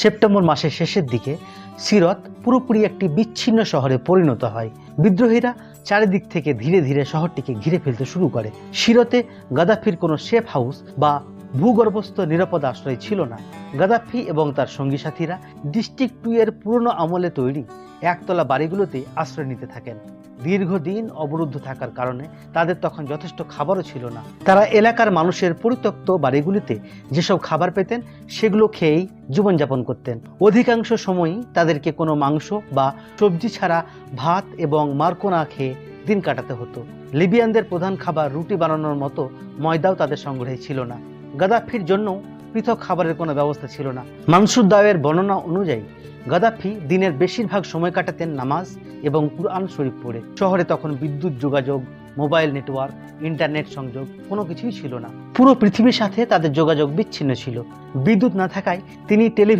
September মাসের শেষের দিকে সিরত পুরোপুরি একটি বিচ্ছিন্ন শহরে পরিণত হয়। বিদ্রোহীরা চারিদিক থেকে ধীরে ধীরে শহরটিকে ঘিরে ফেলতে শুরু করে। সিরতে গাদাফির কোনো সেফ হাউস বা ভূগর্ভস্থ নিরাপদ আশ্রয় ছিল না। গাদাফি এবং তার সঙ্গী সাথীরা ডিস্ট্রিক্ট টু এর পুরনো আমলে তৈরি একতলা বাড়িগুলোতে আশ্রয় নিতে থাকেন। দীর্ঘদিন অবরুদ্ধ থাকার কারণে তাদের তখন যথেষ্ট খাবারও ছিল না। তারা এলাকার মানুষের পরিত্যক্ত বাড়িগুলিতে যেসব খাবার পেতেন, সেগুলো খেয়েই জীবনযাপন করতেন। অধিকাংশ সময়ই তাদেরকে কোনো মাংস বা সবজি ছাড়া ভাত এবং মার্কো না খেয়ে দিন কাটাতে হতো। লিবিয়ানদের প্রধান খাবার রুটি বানানোর মতো ময়দাও তাদের সংগ্রহে ছিল না। গাদাফির জন্য পৃথক খাবারের কোনো ব্যবস্থা ছিল না। মানসুর দাওয়ের বর্ণনা অনুযায়ী, গাদাফি দিনের বেশিরভাগ সময় কাটাতেন নামাজ এবং কুরআন শরীফ পড়ে। শহরে তখন বিদ্যুৎ যোগাযোগ, মোবাইল নেটওয়ার্ক, ইন্টারনেট সংযোগ কোনো কিছুই ছিল না। পুরো পৃথিবীর সাথে তাদের যোগাযোগ বিচ্ছিন্ন ছিল। বিদ্যুৎ না থাকায় তিনি টেলিভিশন